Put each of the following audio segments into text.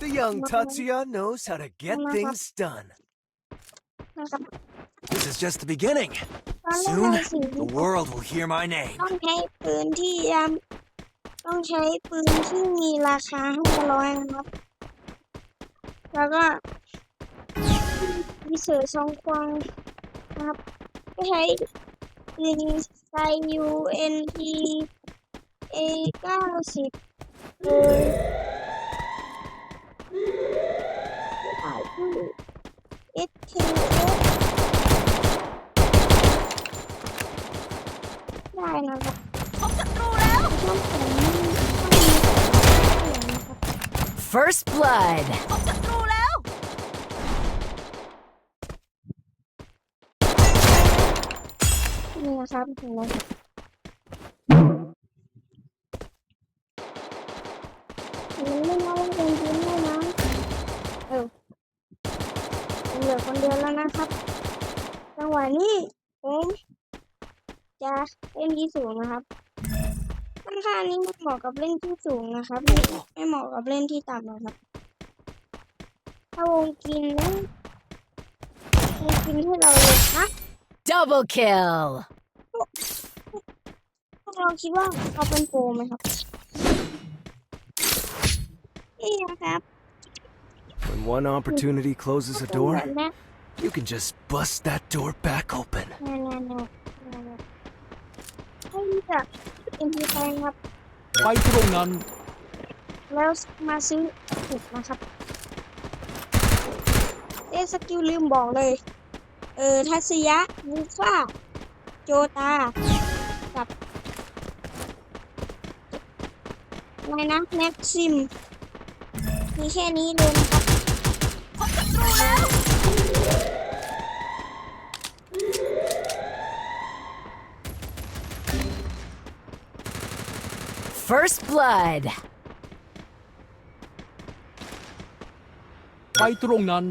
The young Tatsuya knows how to get things done. นะครับ This is just the beginning. ตอนแรก Soon, เราสิ่ง the world will hear my name. ต้องใช้ปืนที่ยามต้องใช้ปืนที่มีราคาห้าร้อยนะครับ แล้วก็มีเสือซองควงนะครับก็ใช้ปืนไซยูเอ็นทีเอเก้าสิบเลย ขายที่เอสเคได้นะครับพบศัตรูแล้วช่วงผมต้องมีต้องมีนะครับ First blood พบศัตรูแล้ว นี่นะครับถึงแล้วมันไม่น่าเล่นเกมจริงเลยนะเออผมเหลือคนเดียวแล้วนะครับ จังห วะนี้ผมจะเล่นที่สูงนะครับค่อนข้างนี้ไม่เหมาะกับเล่นที่สูงนะครับไม่ไม่เหมาะกับเล่นที่ต่ำนะครับ ถ้าวงกินนะวงกินที่เราเลยนะ Double kill พวกเราคิดว่าเขาเป็นโปรไหมครับนี่นะครับ When one opportunity closes a แบบ door, นี้ you can just bust that door back open. แน่ๆๆให้รู้จักเอ็มพีไครับ ไปตรงนั้น แล้วมาซื้อถูกนะครับ เอะสกิลลืมบอกเลย เออทัศยะมูฟ่าโจตา กับอะไรนะแม็กซิม มีแค่นี้เลยนะครับ พบศัตรูแล้ว First blood ไปตรงนั้น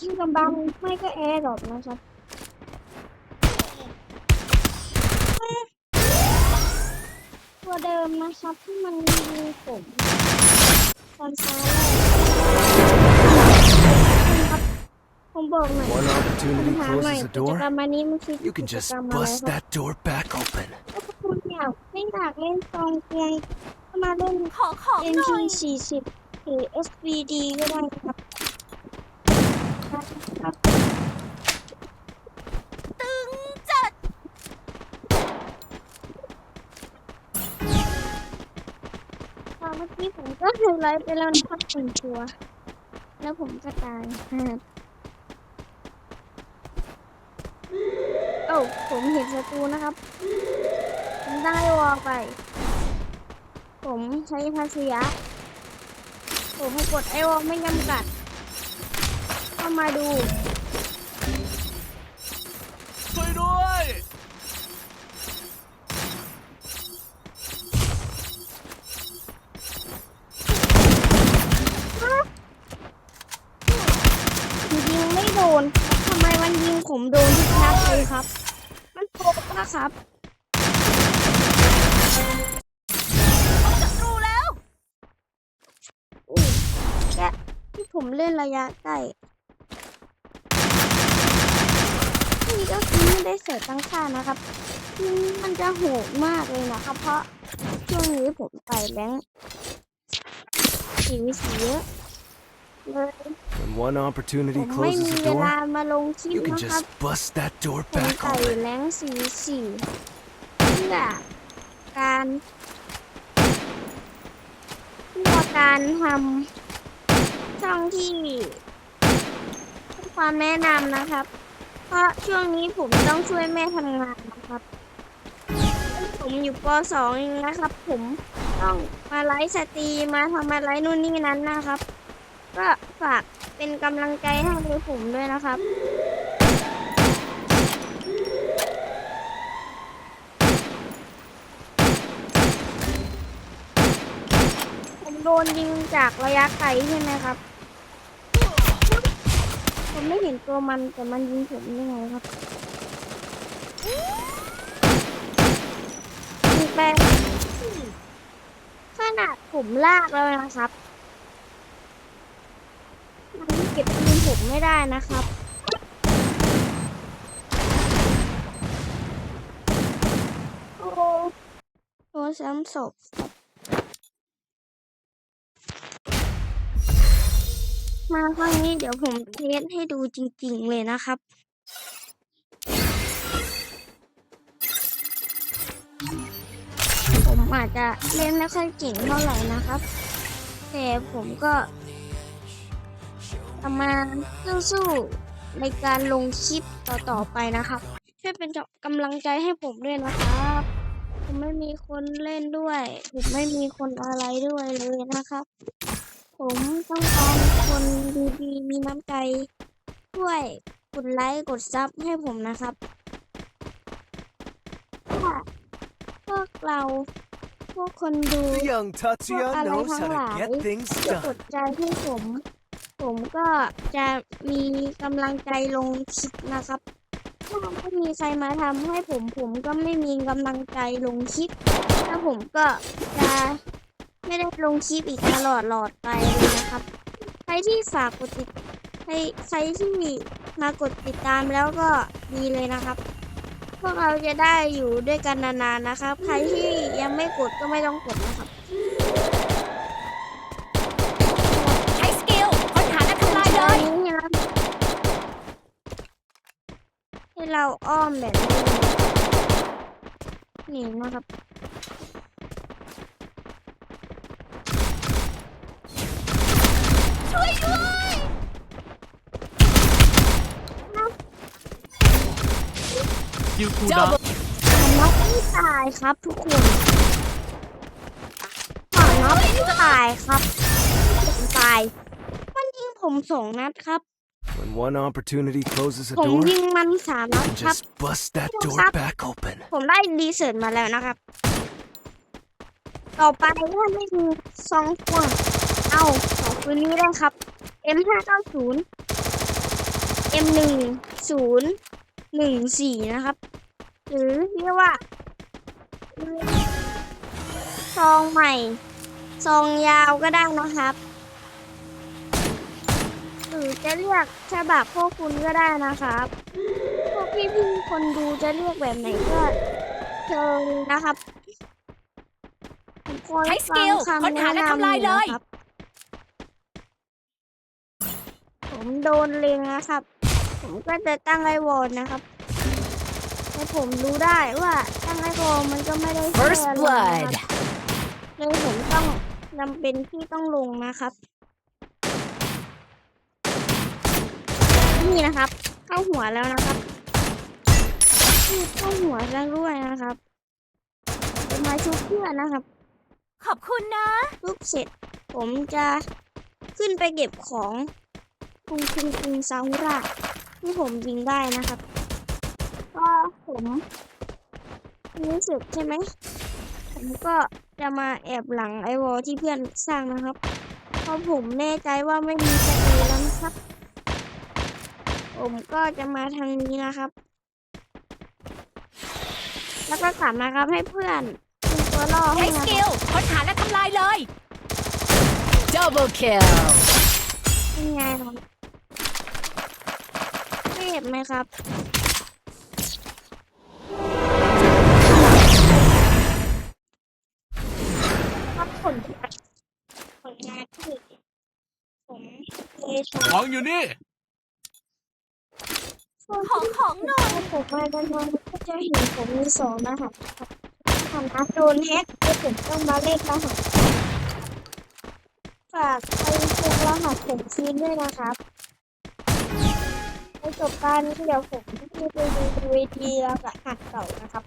ที่กำบังไม่ก็แอร์ดรอปนะครับตัวเดิมนะครับที่มันมีผมตอนซ้ายครับผมบอกหน่อย One ปัญ opportunity หาหน่อย closes a กิจ door, กรรมอันนี้มันคือ you กิ can จ just กรรมอะไร bust ครับ that door back open. ถ้าคุณอยากไม่อยากเล่นซองเกงก็มาเล่น ขอของห NT น่อยสี่สิบหรือ SVD ก็ได้นะครับครับ ตึงจัดตอนเมื่อกี้ผมก็ไฮไลท์ไปแล้วนะครับหนึ่งตัว แล้วผมก็ตายครับโอ้าผมเห็นศัตรูนะครับ ผมได้วอลไป ผมใช้ภาษียะ ผมกดไอวอลไม่จำกัด เข้ามาดู ช่วยด้วย ยิงไม่โดน ทำไมมันยิงผมโดนทุกนัดเลยครับ มันโกงนะครับพบศัตรูแล้ว อุ้ยแกะที่ผมเล่นระยะใกล้นี่ ก็คือไม่ได้เสียตั้งค่านะครับที่มันจะโหดมากเลยนะครับ เพราะช่วงนี้ผมใส่แบงค์สีวิสีเยอะเลย When one ผ opportunity มไม่ closes มี a เวลา door, มาลงคลิป you can นะครับ just bust that door ผม back ใส่ open. แรงสีสี่เพื่อการเพื่อการทำช่องที่ให้ความแนะนำนะครับ เพราะช่วงนี้ผมต้องช่วยแม่ทำงานนะครับ ผมอยู่ป .2 เองนะครับ ผมต้องมาไลฟ์สตรีมมาทำอะไรนู่นนี่นั้นนะครับ ก็ฝากเป็นกำลังใจให้ในผมด้วยนะครับผมโดนยิงจากระยะไกลใช่ไหมครับ ผมไม่เห็นตัวมันแต่มันยิงผมยังไงครับยิงไปขนาดผมลากแล้วนะครับ มันเก็บปืนผมไม่ได้นะครับโอ้โดนซ้ำศพ มาครั้งนี้เดี๋ยวผมเทสให้ดูจริง ๆ เลยนะครับ ผมอาจจะเล่นไม่ค่อยเก่งเท่าไหร่นะครับ แต่ผมก็จะมาสู้ๆในการลงคลิปต่อๆไปนะครับ ช่วยเป็นกำลังใจให้ผมด้วยนะครับ ผมไม่มีคนเล่นด้วย ผมไม่มีคนอะไรด้วยเลยนะครับ ผมต้องการคนดีๆ มีน้ำใจช่วยกดไลค์กดซับให้ผมนะครับถ้าพวกเราพวกคนดู Young Tatsuya Well, I knows like how to how get I- things ก done. ดใจให้ผม ผมก็จะมีกำลังใจลงคลิปนะครับ ถ้าไม่มีใครมาทำให้ผม ผมก็ไม่มีกำลังใจลงคลิปแล้วผมก็จะ ไม่ได้ลงคลิปอีกตลอดหลอดไปเลยนะครับ ใครที่ฝากกดติดใครใครที่มากดติดตามแล้วก็ดีเลยนะครับ พวกเราจะได้อยู่ด้วยกันนานๆนะครับ ใครที่ยังไม่กดก็ไม่ต้องกดนะครับใช้สกิลค้นหาและทำลายเลยนี่นะให้เราอ้อมแบบนี้นี่นะครับ ช่วยด้วย คิวคูลดาวน์ผมน็อกไม่ตายครับทุกคนขอน็อกไม่ตายครับผมตาย มันยิงผมสองนัดครับ When one opportunity closes a ผม door, ยิงมันสามนัด you ครับ just bust that Don't door stop. back open. ผมได้ดีเซิร์ตมาแล้วนะครับ ต่อไปถ้าไม่มีซองพวงเอาของปืนนี้ได้ครับ M590 M1014 นะครับ หรือเรียกว่าซองใหม่ซองยาวก็ได้นะครับหรือจะเรียกฉบับพวกคุณก็ได้นะครับพวกพี่ๆคนดูจะเรียกแบบไหนก็เชิญนะครับผมคอยใช้สฟักิงลคำค้นแนะหาและนำทำลายอยู่เลยนะครับผมโดนเล็งนะครับ ผมก็จะตั้งไอวอลนะครับแต่ผมรู้ได้ว่าตั้งไอวอลมันก็ไม่ได้ช่วย First อะไร blood นะครับเลยผมต้องจำเป็นที่ต้องลงนะครับ นี่นะครับ เข้าหัวแล้วนะครับนี่เข้าหัวแล้วด้วยนะครับเป็นไม้ชุบเพื่อนนะครับ ขอบคุณนะทุบเสร็จ ผมจะขึ้นไปเก็บของคุงคุงคุงซาฮุระ ที่ผมยิงได้นะครับ ก็ผมรู้สึกใช่ไหม ผมก็จะมาแอบหลังไอวอลที่เพื่อนสร้างนะครับ เพราะผมแน่ใจว่าไม่มีสติแล้วนะครับ ผมก็จะมาทางนี้นะครับ แล้วก็กลับมาครับให้เพื่อนเป็นตัวล่อใช้ให้สนะคกิรับลค้นหาและทำลายเลย Double kill เป็นไงครับ เจ็บไหมครับ ครับผลผลงานที่ผมเคยชของอยู่นี่ ของของหน่อยผมมาดันวันก็จะเห็นผมมีสองรหัสครับรหัสโดนแฮ็กแล้วผมต้องมาเล่นรหัสฝากากให้เช็ครหัสผมคืนด้วยนะครับ ในจบการนี้เดี๋ยวผมจะไปดูวีดีรหัสเก่านะครับ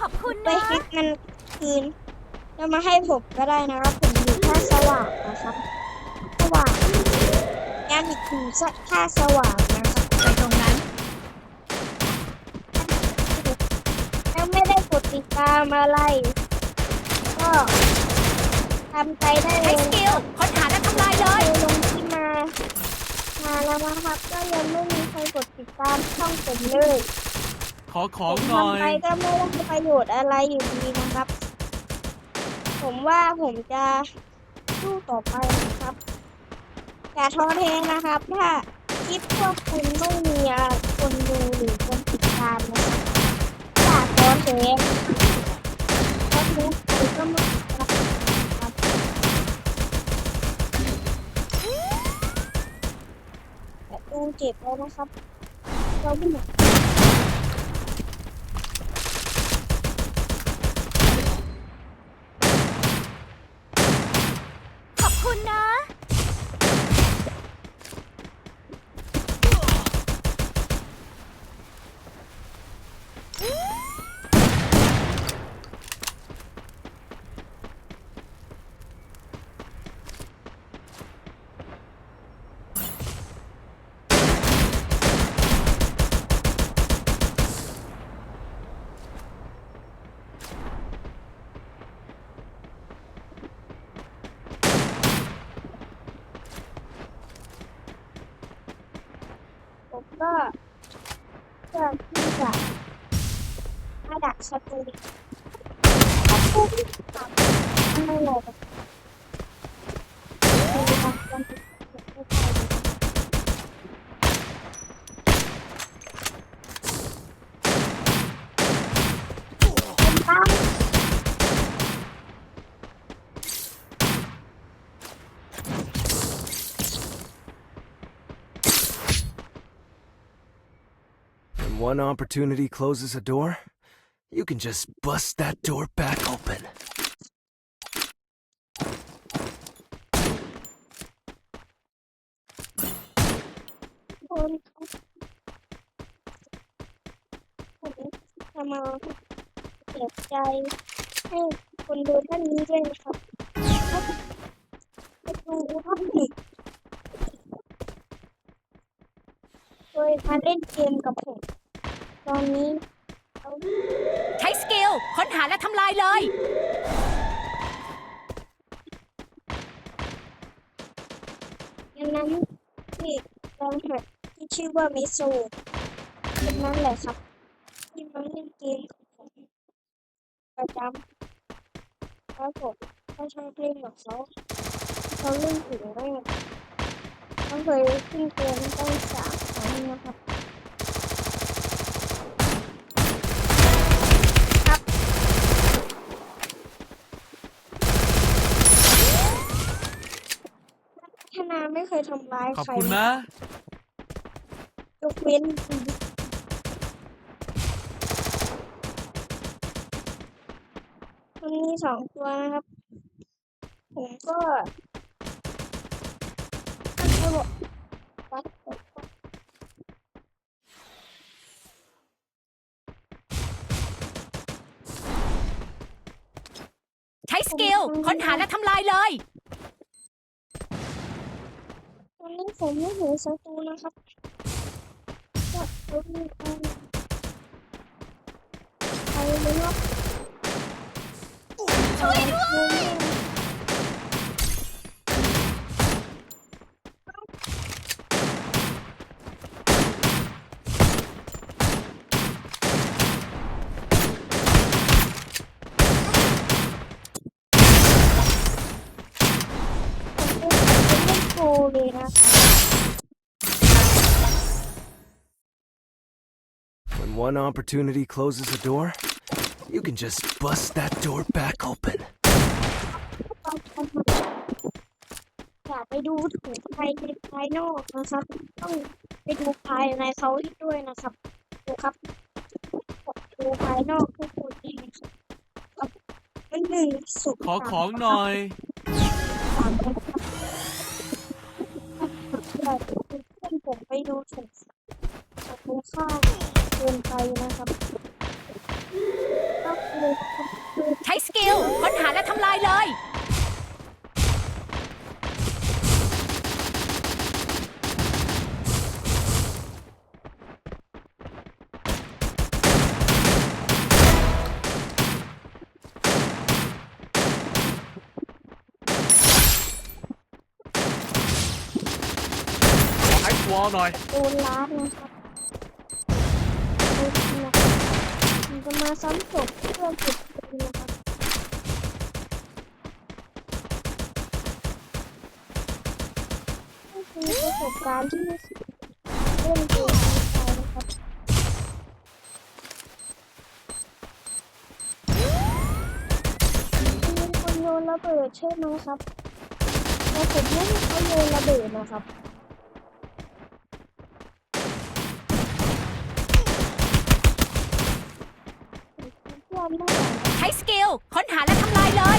ขอบคุณไปนะแฮกมันคืนแล้วมาให้ผมก็ได้นะครับ ผมอยู่ท่าสว่างนะครับสว่างย้ำอีกทีท่าสว่างนะครับไปตรงนั้นถ้าไม่ได้กดติดตามอะไร ก็ทำใจได้เลใช้ยสกิลค้นหาและทำลายเลย ลงที่มา มาแล้วนะครับก็ยังไม่มีใครกด ติดตามช่องผมเลยขอขอผงมหน่อทำไปยก็ไม่ได้ประโยชน์อะไรอยู่ดีนะครับ ผมว่าผมจะสู้ต่อไปนะครับอย่าท้อแท้นะครับ ถ้าคลิปพวกคุณไม่มีคนดูหรือคนติดตามนะครับอย่าท้อแท้เพราะทุกคนก็ไม่ครับแต่ดูเจ็บแล้วนะครับ เราไม่หนัก ขอบคุณนะ ผมก็เพื่อที่จะ มาดักศัตรูถ้าผู้ที่ทำไม่เลยคือทำกันไม่ได้เป็นตั้ง When one opportunity closes a door, you can just bust that door back open. คนผมจะมาเสียใจให้คนดูท่านนี้ด้วยนะครับไปดูท่านอีกโดยมาเล่นเกมกับผม ตอนนี้เขา ใช้สกิลค้นหาและทำลายเลยอันนั้นที่ลองหัดที่ชื่อว่ามิโซะคนนั้นแหละครับ ที่มาเล่นเกมกับผมประจำแล้วผมก็ชอบเล่นกับเขาเขาเล่นถึงแรกเขาเคยขึ้นเกมได้สามครั้งนะครับธนา ไม่เคยทำร้ายขอบใครคุณนะ ยกเว้นมันมีสองตัวนะครับ ผมก็ไม่บอกวัดผมก็ใช้สกิลค้นหาและทำลายเลย ตอนนี้ผมไม่เห็นศัตรูนะครับก็รถมีไปไปเลยเนาะช่วยด้วย one opportunity closes a door, you can just bust that door back open. อยากไปดูถูกใครภายนอกนะครับ ต้องไปดูภายในเขาด้วยนะครับดูครับดูภายนอกทุกคนเองครับหนึ่งสุขขอของหน่อย ผมไปดูถูกดูข้าว เกินไปนะครับก็คือคือใช้สกิลค้นหาและทำลายเลยขอไอซ์วอลหน่อย โดนล้านนะครับดูนะครับมัน จะมาซ้ำศพเพื่อจุดปืนนะครับนี่คือประสบการณ์ที่เล่นเกมฟรีไฟล์นะครับมีคนโยนระเบิดใช่ไหมครับแต่ผมไม่ให้เขาโยนระเบิดนะครับเพื่อนไม่ไหว ใช้สกิลค้นหาและทำลายเลย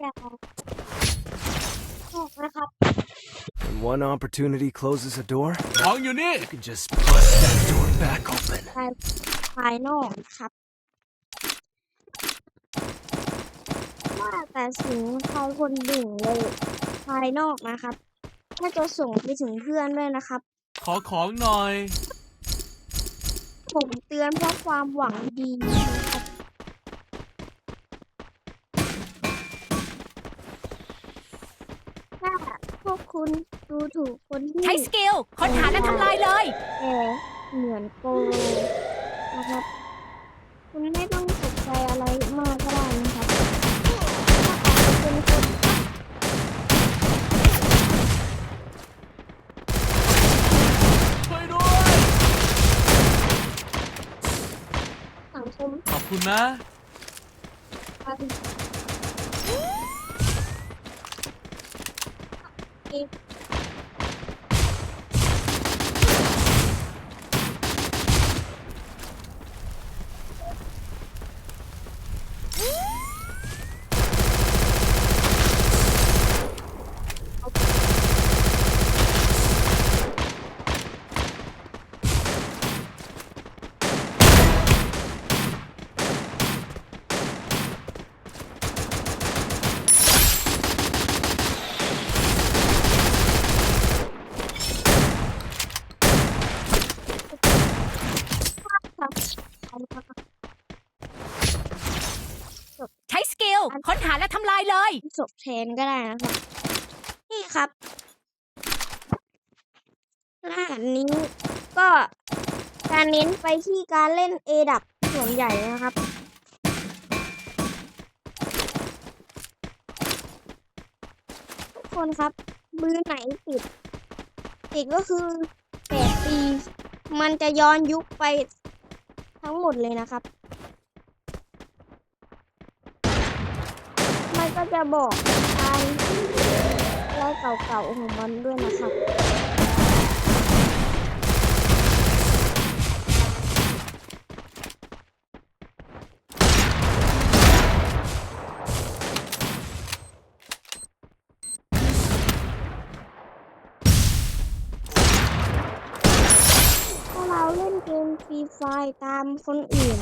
อยากออกนะครับ When one opportunity closes a door, ของอยู่นี่ you can just bust that door back open. ภายภายนอกครับ ว่าแต่สิ่งใครคนหนึ่งเลยภายนอกนะครับถ้าจะส่งไปถึงเพื่อนด้วยนะครับ ขอของหน่อย ผมเตือนเพราะความหวังดีนะครับถ้าพวก คุณดูถูกคนที่ใช้สกิลค้นหาและทำลายเลยแอเหมือนโปรนะครับ คุณไม่ต้องตกใจอะไรมากก็ได้นะครับถ้าอาจจะเป็นคนช่วยด้วย สังคม ขอบคุณนะ อันเองครับเอาละครับ ใช้สกิล ค้นหาและทำลายเลย ศพแทนก็ได้นะครับ นี่ครับรหัสนี้ก็การเน้นไปที่การเล่นเอดับส่วนใหญ่นะครับทุกคนครับ มือไหนติด ติดก็คือแปดปี มันจะย้อนยุคไปทั้งหมดเลยนะครับ มันก็จะบอกการไล่เก่าๆของมันด้วยนะครับถ้าเราเล่นเกมฟรีไฟตามคนอื่น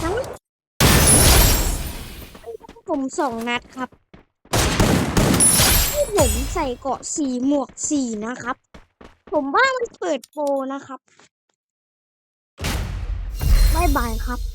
ทั้ง ผมสองนัดครับที่ผมใส่เกาะสีหมวกสีนะครับ ผมว่ามันเปิดโปรนะครับบายบายครับ